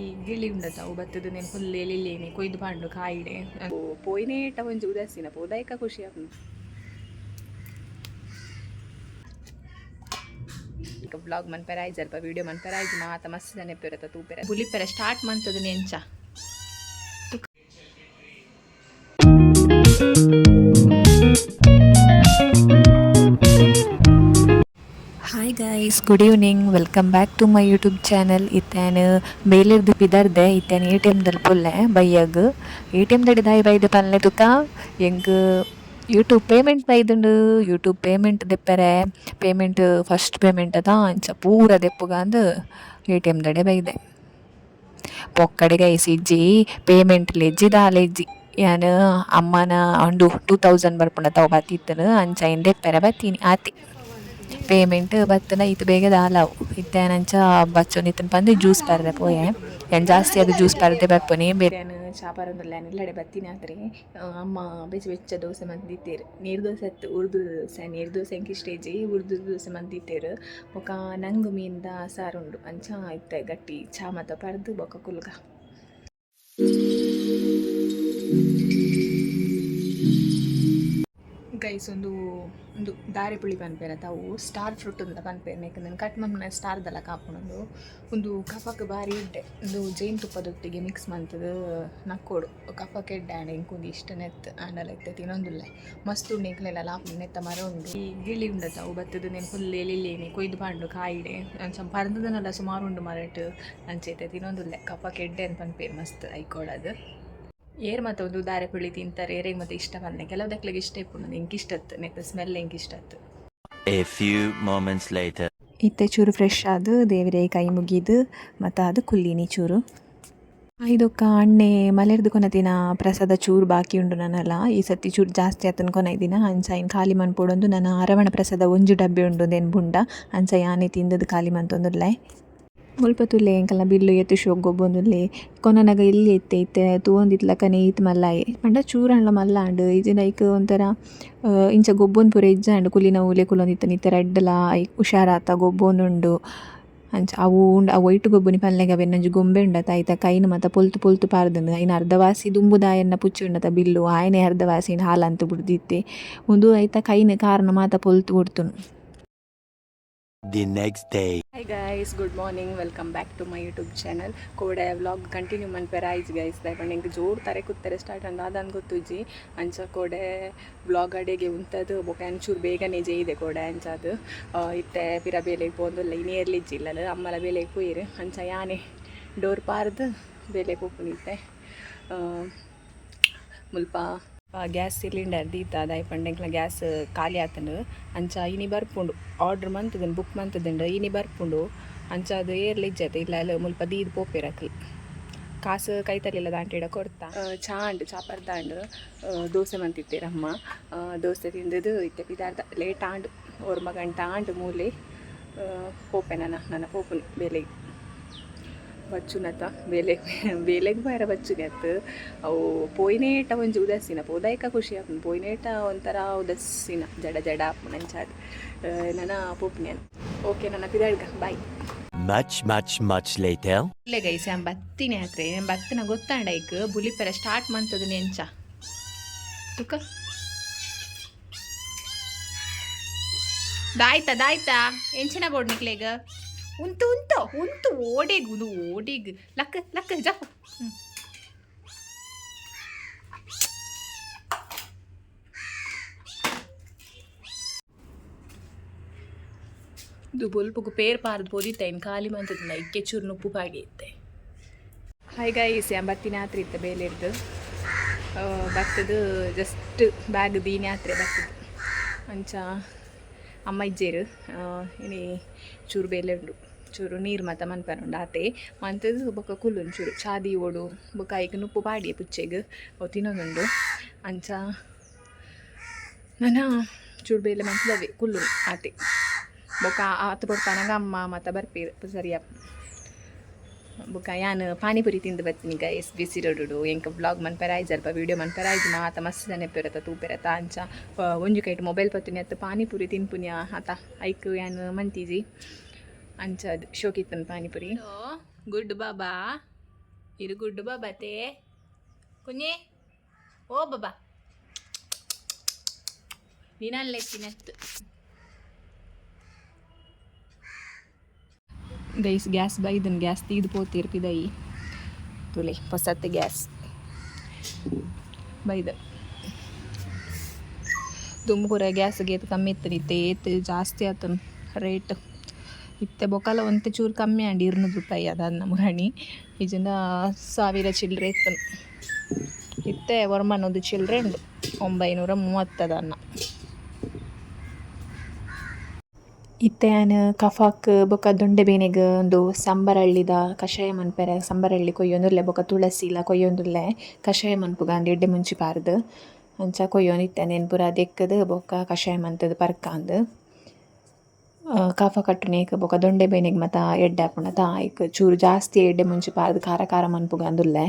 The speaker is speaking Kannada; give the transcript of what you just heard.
ಈ ಗಿಳಿ ಉಂಡತಾವು ಬತ್ತದ నేను ಫುಲ್ ಲಿಲ್ಲೇನೆ ಕೊಯ್ದು ಬಾಂಡು ಕಾಯಿಡೆ ಪೋಯ್ನೇಟ ಒಂಜಿ ಉದಾಸೀನ ಪೋದಾಯ್ಕ ಖುಷಿ ಈಗ ಬ್ಲಾಗ್ ಮನ್ಪೆರ ಆಯ್ತು ಸ್ವಲ್ಪ ವಿಡಿಯೋ ಮನ್ಪೆರ ಆಯ್ತು ಮಾತ ಮಸ್ತ್ ಜನ ಪೆರತ ತೂಪೆರ. ಬುಲಿಪೆರ ಸ್ಟಾರ್ಟ್ ಮಂತದ ನೆಂಚ. Hi guys good evening welcome back to my YouTube channel ಇತ್ತೇನು ಬೇಲಿರ್ದು ಪಿದರ್ದೆ ಇತ್ತೇನು ಎ ಟಿ ಎಂ ಪುಲ್ಲೆ, ಬೈಯಾಗ. ಎ ಟಿ ಎಂ ದಾಯಿ ಬೈದೆ ಪಲ್ಲೆ ತುಕ. ಹೆಂಗ್ ಯೂಟ್ಯೂಬ್ ಪೇಮೆಂಟ್ ಬೈದುಂಡು ಯೂಟ್ಯೂಬ್ ಪೇಮೆಂಟ್ ದೆಪ್ಪರೆ. ಪೇಮೆಂಟ್ ಫಸ್ಟ್ ಪೇಮೆಂಟ್ ಅದ, ಅಂಚ ಪೂರ ದೆಪ್ಪುಗಂದು ಎ ಟಿ ಎಂ ದಡೆ ಬೈದೆ. ಪೊಕ್ಕಡೆಗೆ ಐಸಿಜ್ಜಿ ಪೇಮೆಂಟ್ ಲೆಜ್ಜಿದ ಲೆಜ್ಜಿ ಯಾನು ಅಮ್ಮನ ಅಂಡು ಟೂ ತೌಸಂಡ್ ಬರ್ಪುಂಡ ತಾವು ಬತ್ತಿತ್ತನು, ಅಂಚ ಹಿಂದೆ ಬತ್ತೀನಿ, ಆತಿ. ಪೇಮೆಂಟ್ ಬತ್ತನ ಇದು ಬೇಗ ದಾಲವು. ಇತ್ತೇನಂಚ ಬಚ್ಚು ಇತ್ತನ ಬಂದು ಜ್ಯೂಸ್ ಪರ್ದೆ ಪೋಯೆ. ಏನು ಜಾಸ್ತಿ ಅದು ಜ್ಯೂಸ್ ಪರ್ದೆ ಬರ್ಪನಿ. ಬೇರೆ ಚಾಪರೊಂದಲ್ಲ ಎಲ್ಲೆಡೆ ಬತ್ತೀನಿ ಆದರೆ ಅಮ್ಮ ಬೆಚ್ಚ ಬೆಚ್ಚ ದೋಸೆ ಮಂದಿತ್ತೇರು. ನೀರು ದೋಸೆ ಉರ್ದು ದೋಸೆ, ನೀರು ದೋಸೆ ಎಂಕಿ ಸ್ಟೇಜಿ ಉರ್ದು ದೋಸೆ ಮಂದಿತ್ತೇರು. ಬೊಕ ನಂಗು ಮೀನ್ದ ಸಾರುಂಡು ಅಂಚ ಇತ್ತೆ ಗಟ್ಟಿ ಚಾ ಮತ್ತ ಪರ್ದು ಬೊಕ ಕುಲ್ಗ. ಗೈಸ್ ಒಂದು ಒಂದು ದಾರಿ ಪುಳಿ ಪನ್ಪೇರ ತಾವು ಸ್ಟಾರ್ ಫ್ರೂಟ್ ಅಂತ ಪನ್ಪೇರ ಯಾಕಂದ್ರೆ ಕಟ್ ಮಮ್ಮನ ಸ್ಟಾರ್ದಲ್ಲ ಕಾಪುಣೊಂದು, ಒಂದು ಕಫಕ್ಕೆ ಬಾರಿ ಇಡ್ಡೆ ಒಂದು ಜೇನು ತುಪ್ಪದೊಟ್ಟಿಗೆ ಮಿಕ್ಸ್ ಮಾಡ್ತದೆ ನಕ್ಕೋಡು ಕಫಕ್ಕೆ ಇಡ್ಡೆ ಆಂಡ ಇಂಕೊಂದು ಇಷ್ಟ ನೆತ್ ಆಂಡಲ ಇತ್ತೆ ತಿನ್ನೊಂದುಲ್ಲೆ. ಮಸ್ತ್ ಉಣ್ಣೆಕ್ಲೆಲ್ಲ ಲಾಪ ನೆತ್ತ ಮರ ಉಂಡು. ಈ ಗಿಳಿ ಉಂಡ ತಾವು ಬತ್ತದ ನೇನು ಫುಲ್ ಎಲಿಲೇನಿ ಕೊಯ್ದು ಪಾಂಡು ಕಾಯಿಡೆ ಅಂಚ ಬರ್ದದನ್ನೆಲ್ಲ ಸುಮಾರು ಉಂಡು ಮರಟ್ ಅಂಚೈತೆ ತಿನ್ನೊಂದುಲ್ಲೆ. ಕಫಕ್ಕೆ ಎಡ್ಡೆ ಅಂತ ಪನ್ಪೇರು ಮಸ್ತ್ ಐಕೋಡದು ಏರ್ ಮತ್ತೆ ಒಂದು ದಾರೆ ಪುಳಿ ತಿಂತಾರೆ ಏರಿಗೆ ಮತ್ತೆ ಇಷ್ಟ ಬಂದೆ ಕೆಲವುದಕ್ಲಿಗೆ ಇಷ್ಟ ಇಪ್ಪು ಎಂಗೆ ಇಷ್ಟ ಇತ್ತು ನೆತ್ತ ಸ್ಮೆಲ್ ಇತ್ತು A few moments later. ಇತ್ತೆ ಚೂರು ಫ್ರೆಶ್ ಆದು ದೇವರೇ ಕೈ ಮುಗಿದು ಮತ್ತು ಅದು ಕುಲ್ಲಿನಿ ಚೂರು. ಐದೊಕ್ಕ ಅಣ್ಣೆ ಮಲೆರ್ದು ಕೊನದಿನ ಪ್ರಸಾದ ಚೂರು ಬಾಕಿ ಉಂಡು ನನ್ನಲ್ಲ. ಈ ಸತಿ ಚೂರು ಜಾಸ್ತಿ ಆತನ ಕೊನೈದಿನ ದಿನ ಇನ್ನು ಖಾಲಿ ಮನ್ಪೊಡೊಂದು ನನ್ನ ಅರವಣ ಪ್ರಸಾದ ಒಂಜು ಡಬ್ಬಿ ಉಂಡು ದೆನ್ ಬುಂಡ ಅಂಚ ಆನೆ ತಿಂದದ್ದು ಖಾಲಿ ಮಂತೊಂದುಲ್ಲೆ ಮುಲ್ಪ ತುಲ್ಲೆ ಎಂಕಲ್ನ ಬಿಲ್ಲು ಎತ್ತು ಶೋಕ್ ಗೊಬ್ಬೊಂದುಲ್ಲೆ ಕೊನನಗ ಇಲ್ಲಿ ಎತ್ತೆ ಇತ್ತೆ ತೂವೊಂದಿತ್ಲ ಕನೆ ಈತ್ ಮಲ್ಲಾಯೆ ಪಂಡ ಚೂರಣ್ಣ ಮಲ್ಲಾಂಡ್ ಇಜಿ ಲೈಕ್ ಒಂಥರ ಇಂಚ ಗೊಬ್ಬೊಂದು ಪೂರ ಇಜ್ಜಾಂಡ್ ಕುಲಿನ ಊಲೆ ಕುಲೊಂದಿತ್ತ ನಿತ್ತ ರೆಡ್ಲ ಹುಷಾರಾತ ಗೊಬ್ಬೊಂದುಂಡು ಅಂಚ ಅವು ಉಂಡು ಅವು ಒಯ್ಟು ಗೊಬ್ಬುನಿ ಪಲ್ಲೆಗೆ ಅವೆನ್ನಂಜು ಗೊಂಬೆ ಉಂಡತ ಐತ ಕೈನ ಮತ್ತ ಪೊಲ್ತು ಪೊಲ್ತು ಪಾರ್ದನು ಐನ ಅರ್ಧವಾಸಿ ದುಂಬುದಾಯನ್ನ ಪುಚ್ಚಿ ಉಂಡತ ಬಿಲ್ಲು ಆಯನೆ ಅರ್ಧವಾಸಿನ ಹಾಲಂತ ಬಿಡ್ದಿತ್ತೆ ಒಂದು ಐತ ಕೈನ ಕಾರಣ ಮಾತ ಪೊಲ್ತು ಬಿಡ್ತುನು The next day. Hi guys good morning welcome back to my YouTube channel ಕೋಡೆ ವ್ಲಾಗ್ ಕಂಟಿನ್ಯೂ ಮನ್ಪೆರ ಆಯ್ತು ಗೈಸ್ ದಯಪಂಡು ಎಂಕ್ ಜೋರು ತಾರೆ ಕೂತಾರೆ ಸ್ಟಾರ್ಟ್ ಅಂದ ಅದಂದು ಗೊತ್ತುಜ್ಜಿ ಅಂಚ ಕೋಡೆ ವ್ಲಾಗ್ ಅಡೆಗೆ ಉಂತದು ಬೊಕ ಅಂಚೂರು ಬೇಗನೆ ಜೈದೆ ಕೋಡೆ ಅಂಚದು ಇತ್ತೆ ಪಿರ ಬೇಲೆಗೆ ಪೋಂದುಲ್ಲ ಇನಿಯರ್ಲಿ ಇಜ್ಜಿಲ್ಲಲ್ಲ ಅಮ್ಮಲ ಬೇಲೆಗೆ ಪೋಯಿರು. ಅಂಚ ಯಾನೆ ಡೋರ್ ಪಾರ್ದು ಬೇಲೆಗೆ ಪೋಪುನಿತ್ತೆ ಮುಲ್ಪ ಗ್ಯಾಸ್ ಸಿಲಿಂಡರ್ ದೀತ ದಾಯ್ ಪಂಡೆಂಕ್ಲ ಗ್ಯಾಸ್ ಖಾಲಿ ಆತಂಡು. ಅಂಚ ಇನಿ ಬರ್ಪುಂಡು. ಆರ್ಡ್ರ್ ಮಂತದನ್ ಬುಕ್ ಮಂತದಂಡು ಇನಿ ಬರ್ಪುಂಡು. ಅಂಚ ಅದು ಏರ್ಲಿಜ್ಜತೆ ಇಲ್ಲ ಎಲ್ಲ ಮುಲ್ಪ ದೀದ್ ಪೋಪಿರಕ್ಲಿ ಕಾಸು ಕೈತಲಿಲ್ಲ ದಾಂಟಿಡ ಕೊಡ್ತಾ. ಚಾ ಅಂಡು, ಚಾ ಪರ್ದಾಂಡು ದೋಸೆ ಮಂತಿತ್ತೇರಮ್ಮ ದೋಸೆ ತಿಂದದು ಇತ್ತೆ ಪಿದಾರ್ದ ಲೇಟ್ ಆಂಡು ಓರ್ಮ ಗಂಟ ಆಂಡು ಮೂಲೆ ಪೋಪೆ ನನ್ನ ನನ್ನ ಪೋಪುನು ಬಚ್ಚುನತ ಬೇಲೆ ಬೇಲೆಗ್ ಬಾರ ಬಚ್ಚುನೆ ಅತ್ತು ಅವು ಪೋಯ್ನೇಟ ಒಂಜಿ ಉದಾಸೀನ ಪೋದಾಯ್ಕ ಖುಷಿ ಆಪುಂಡು ಪೋಯ್ನೇಟ ಒಂಥರ ಉದಾಸೀನ ಜಡ ಜಡ ಆಪುಂಡು ಅಂಚಾದ್ ನನ್ನ ಪೋಪ್ನೆ ಓಕೆ ನನ್ನ ಪಿದಾಡ್ಗ bye Much, much, much later. ಇಲ್ಲೇ ಗೈಸ್ ನಾನು ಬತ್ತಿನಿ ಆತ್ರೆ ನಾನು ಬತ್ತಿನ ಗೊತ್ತಾಂಡ ಈಗ? ಬುಲಿಪೆರ ಸ್ಟಾರ್ಟ್ ಮಂತದ ನೆಂಚ. ತುಕ. ದಾಯ್ತಾ ದಾಯ್ತಾ ಎಂಚಿನ ಬೋರ್ಡ್ ನಿಕ್ಲೇಗ? ಉಂಟು ಉಂಟು ಉಂಟು. ಓಡಿಗ್ ಉದು ಓಡಿಗ್. ಲಕ್ಕ ಲಕ್ಕ, ಜಾ. ಇದು ಬೊಲ್ಪುಗು ಪೇರ್ ಪಾರ್ದು ಬೋದಿತ್ತೆ ಇನ್ನು ಖಾಲಿ ಮಂತದ ಇಕ್ಕೆ ಚೂರು ನುಪ್ಪು ಪಾಗಿ ಇತ್ತೆ ಹಾಯ್ ಗೈಸ್ ಎಂಬತ್ತಿನ ಯಾತ್ರೆ ಬೇಲೆ ಇರ್ದು ಬರ್ತದು ಜಸ್ಟ್ ಬ್ಯಾಗ್ ದೀನಿ ಯಾತ್ರೆ ಬರ್ತದೆ ಅಂಚ ಅಮ್ಮ ಇಜ್ಜೇರು ಇನಿ ಚೂರು ಬೇಲೆ ಉಂಡು. ಚೂರು ನೀರು ಮಾತ ಮನ್ಪನ ಉಂಡು ಆತೆ. ಮಂತದು ಬೊಕ್ಕ ಕುಲ್ಲು ಚೂರು. ಚಾದಿ ಓಡು ಬೊಕ ಐಕ್ ನುಪ್ಪು ಪಾಡಿ ಪುಚ್ಚೆಗ್ ತಿನ್ನೋದುಂಡು. ಅಂಚ ನನ್ನ ಚೂರು ಬೇಲೆ ಮಂತದವೆ ಕುಲ್ಲು ಆತೆ. ಬೊಕ ಆತ ಕೊಡ್ತಾನಾಗ ಅಮ್ಮ ಮಾತ ಬರ್ಪೇರು ಸರಿಯ. ಬೊಕ ಯಾನ್ ಪಾನಿಪುರಿ ತಿಂದು ಬರ್ತೀನಿ ಎಸ್ ಬಿ ರೋಡು ಎಂಕ ಬ್ಲಾಗ್ ಮನ್ಪರ ಆಯ್ತು, ಸ್ವಲ್ಪ ವೀಡಿಯೋ ಮನ್ಪರ ಆಯ್ತು, ಮಾತ ಮಸ್ತ್ ಜನ ಪೆರತ ತೂಪೆರತ ಅಂಚ ಒಂಜು ಕೈಟ್ ಮೊಬೈಲ್ ಪತ್ತಿನಿ, ಅತ್ತ ಪಾನಿಪುರಿ ತಿನ್ಪುನ್ಯ, ಆತ. ಐಕ್ ಯಾನ್ ಮಂತೀಜಿ. ಅಂಚ ಅದು ಶೋಕಿತ್ತನ್ ಪಾನಿಪುರಿ. ಗುಡ್ ಬಾಬಾ. ಇದು ಬಾಬಾ ತೇ. ಕುഞ്ഞೆ ಓ ಬಾಬಾ. ನೀನಲ್ಲೇತಿನಸ್ತ್ ದೈಸ್ ಗ್ಯಾಸ್ ಬೈದನ್ ಗ್ಯಾಸ್ ತೀದು ಪೋತಿರ್ಪಿದೈ ತುಳಿ ಹೊಸತ್ತೆ ಗ್ಯಾಸ್. ಬೈದ ತುಮಕೂರ ಗ್ಯಾಸ್ಗೆ ಗೇತ್ ಕಮ್ಮಿ ಇತ್ತು ಏತ್ ಜಾಸ್ತಿ ಆತನ್ ರೇಟ್. ಇತ್ತೆ ಬೊಕಲ ಒಂತೆ ಚೂರು ಕಮ್ಮಿ ಆಂಡಿ, ಇರ್ನೂರು ರೂಪಾಯಿ ಅದಾದ ನಮ್ಮ ರಾಣಿ ಇಜನ ಸಾವಿರ ಚಿಲ್ಲರೆ ಇತ್ತು ಇತ್ತೆ ವರ್ಮನೊಂದು ಚಿಲ್ಲರೆ ಉಂಡು, ಒಂಬೈನೂರ ಮೂವತ್ತದ ಅನ್ನ. ಇತ್ತೆ ಆನ್ ಕಫಾಕ್ ಬೊಕ ದೊಂಡೆ ಬೇನೆಗ್ ಒಂದು ಸಂಬರಳ್ಳಿದ ಕಷಾಯ ಮನ್ಪೆರೆ ಸಂಬರಳ್ಳಿ ಕೊಯ್ಯೊಂದುಲ್ಲೆ ಬೊಕ ತುಳಸಿ ಇಲ್ಲ ಕೊಯ್ಯೊಂದುಲ್ಲೆ ಕಷಾಯ ಮನ್ಪುಗ ಅಂದ್ ಎಡ್ಡೆ ಮುಂಚಿ ಪಾರ್ದ್ ಅಂಚ ಕೊಯ್ಯೋನಿತ್ತೆ ನೆನ್ಪುರ ಪೂರ ಬೊಕ್ಕ ಬೊಕ ಕಷಾಯ ಮಂತದ ಪರ್ಕಾಂದ್ ಕಫ ಕಟ್ಟುನೇಕ್ ಬೊಕ ದೊಂಡೆ ಬೇನೆಗ್ ಮತ ಎಡ್ಡೆ ಆಪುಂಡ ತಾಯ್ಕ್ ಚೂರು ಜಾಸ್ತಿ ಎಡ್ಡೆ ಮುಂಚಿ ಪಾರ್ದ್ ಖಾರ ಖಾರ ಮನ್ಪುಗ ಅಂದುಲ್ಲೆ